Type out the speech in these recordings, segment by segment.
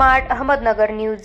Smart Ahmednagar news.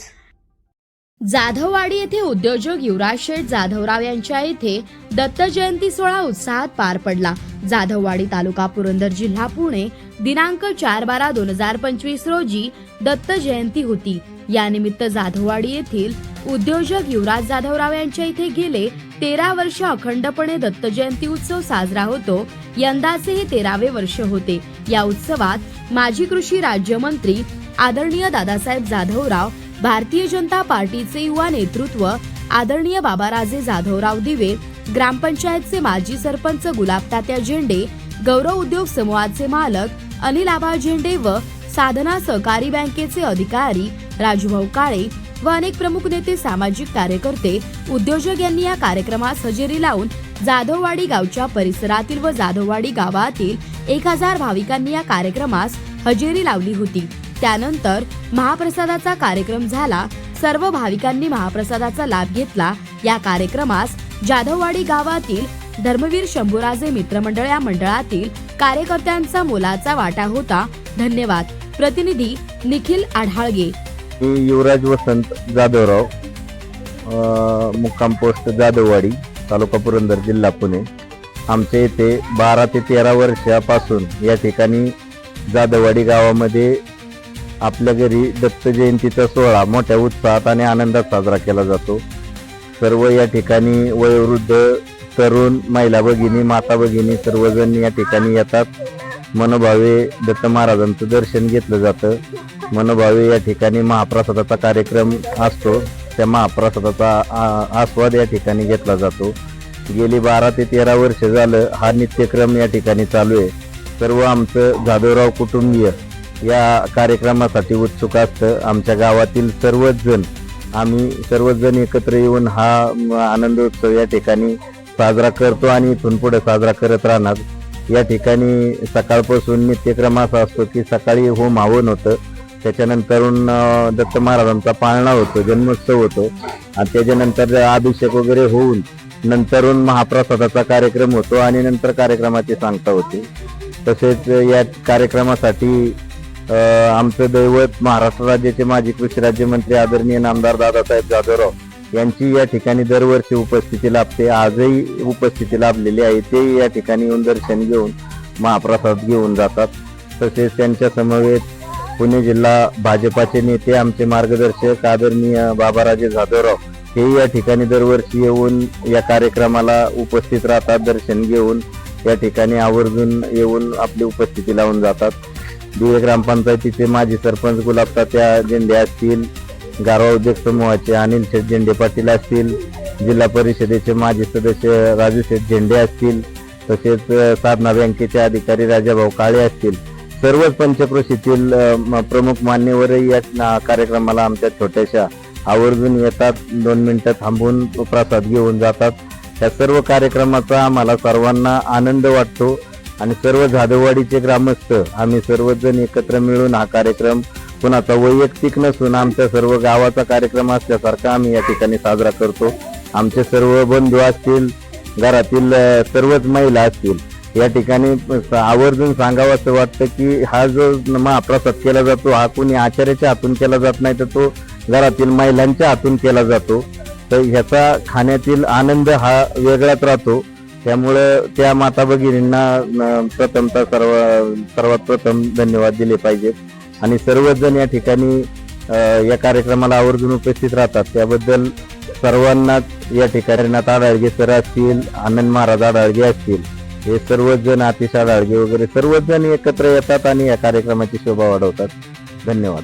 Jadhavwadi येथे उद्योजक युवराज शेठ जाधवराव यांच्या येथे दत्त जयंती सोहळा उत्साहात पार पडला. जाधववाडी तालुका पुरंदर जिल्हा पुणे दिनांक चार बारा दोन हजार पंचवीस रोजी दत्त जयंती होती. यानिमित्त जाधववाडी येथील उद्योजक युवराज जाधवराव यांच्या इथे गेले तेरा वर्ष अखंडपणे दत्त जयंती उत्सव साजरा होतो. यंदाचे हे तेरावे वर्ष होते. या उत्सवात माजी कृषी राज्यमंत्री आदरणीय दादासाहेब जाधवराव भारतीय जनता पार्टीचे युवा नेतृत्व आदरणीय बाबाराजे जाधवराव दिवे ग्रामपंचायतचे माजी सरपंच गुलाबतात्या झेंडे गौरव उद्योग समूहाचे मालक अनिल आबा झेंडे व साधना सहकारी बँकेचे अधिकारी राजूभाऊ काळे व अनेक प्रमुख नेते सामाजिक कार्यकर्ते उद्योजक यांनी या कार्यक्रमास हजेरी लावून जाधववाडी गावच्या परिसरातील व जाधववाडी गावातील एक हजार भाविकांनी या कार्यक्रमास हजेरी लावली होती. त्यानंतर महाप्रसादाचा कार्यक्रम झाला. सर्व भाविकांनी महाप्रसादाचा लाभ घेतला. या कार्यक्रमास जाधववाडी गावातील धर्मवीर शंभूराजे मित्रमंडळ या मंडळातील कार्यकर्त्यांचा मोलाचा वाटा होता. धन्यवाद. प्रतिनिधी निखिल आढाळगे. युवराज वसंत जाधवराव मुक्काम पोस्ट जाधववाडी तालुका पुरंदर जिल्हा पुणे. आमच्या इथे बारा ते तेरा वर्षापासून या ठिकाणी जाधववाडी गावामध्ये आपल्या घरी दत्त जयंतीचा सोहळा मोठ्या उत्साहात आणि आनंदात साजरा केला जातो. सर्व या ठिकाणी वयोवृद्ध तरुण महिला भगिनी माता भगिनी सर्वजण या ठिकाणी येतात. मनोभावे दत्त महाराजांचं दर्शन घेतलं जातं. मनोभावे या ठिकाणी महाप्रसादाचा कार्यक्रम असतो. त्या महाप्रसादाचा आ- आस्वाद या ठिकाणी घेतला जातो. गेली बारा ते तेरा वर्ष झालं हा नित्यक्रम या ठिकाणी चालू आहे. सर्व आमचं जाधवराव कुटुंबीय या कार्यक्रमासाठी उत्सुक असतं. आमच्या गावातील सर्वच जण आम्ही सर्वजण एकत्र येऊन हा म, आनंदोत्सव या ठिकाणी साजरा करतो आणि इथून पुढे साजरा करत राहणार. या ठिकाणी सकाळपासून नित्यक्रम असा असतो की सकाळी होम हवन होतं. त्याच्यानंतरून दत्त महाराजांचा पाळणा होतो जन्मोत्सव होतो. आणि त्याच्यानंतर अभिषेक वगैरे होऊन नंतरून महाप्रसादाचा कार्यक्रम होतो आणि नंतर कार्यक्रमाची सांगता होते. तसेच या कार्यक्रमासाठी आमचं दैवत महाराष्ट्र राज्याचे माजी कृषी राज्यमंत्री आदरणीय नामदार दादासाहेब जाधवराव यांची या ठिकाणी दरवर्षी उपस्थिती लाभते. आजही उपस्थिती लाभलेली आहे. ते या ठिकाणी येऊन दर्शन घेऊन महाप्रसाद घेऊन जातात. तसेच त्यांच्या समवेत पुणे जिल्हा भाजपाचे नेते आमचे मार्गदर्शक आदरणीय बाबाराजे जाधवराव हे या ठिकाणी दरवर्षी येऊन या कार्यक्रमाला उपस्थित राहतात दर्शन घेऊन या ठिकाणी आवर्जून येऊन आपली उपस्थिती लावून जातात. दिवे ग्रामपंचायतीचे माजी सरपंच गुलाबतात्या झेंडे असतील गारवा उद्योग समूहाचे अनिल शेठ झेंडे पाटील असतील जिल्हा परिषदेचे माजी सदस्य राजू शेठ झेंडे असतील तसेच साधना बँकेचे अधिकारी राजाभाऊ काळे असतील. सर्वच पंचक्रोशीतील म- प्रमुख मान्यवरही या कार्यक्रमाला आमच्या छोट्याशा आवर्जून येतात. दोन मिनिटं थांबून प्रसाद घेऊन जातात. या सर्व कार्यक्रमाचा आम्हाला सर्वांना आनंद वाटतो. आणि सर्व जाधववाडीचे ग्रामस्थ आम्ही सर्वजण एकत्र मिळून हा कार्यक्रम कुणाचा वैयक्तिक नसून आमच्या सर्व गावाचा कार्यक्रम असल्यासारखा आम्ही या ठिकाणी साजरा करतो. आमचे सर्व बंधू असतील घरातील सर्वच महिला असतील या ठिकाणी आवर्जून सांगावं असं वाटतं की हा जो महाप्रसाद केला जातो हा कुणी आचार्याच्या हातून केला जात नाही तर तो घरातील महिलांच्या हातून केला जातो. तर ह्याचा खाण्यातील आनंद हा वेगळाच राहतो. त्यामुळं त्या माता भगिनींना प्रथमता प्रथमतः सर्व सर्वात प्रथम धन्यवाद दिले पाहिजेत आणि सर्वजण या ठिकाणी या कार्यक्रमाला आवर्जून उपस्थित राहतात. त्याबद्दल सर्वांनाच या ठिकाणी नाथ आडाळगे सर असतील आनंद महाराज आडाळगे असतील हे सर्वच जण आडाळगे वगैरे सर्वजण एकत्र येतात आणि या कार्यक्रमाची शोभा वाढवतात. धन्यवाद.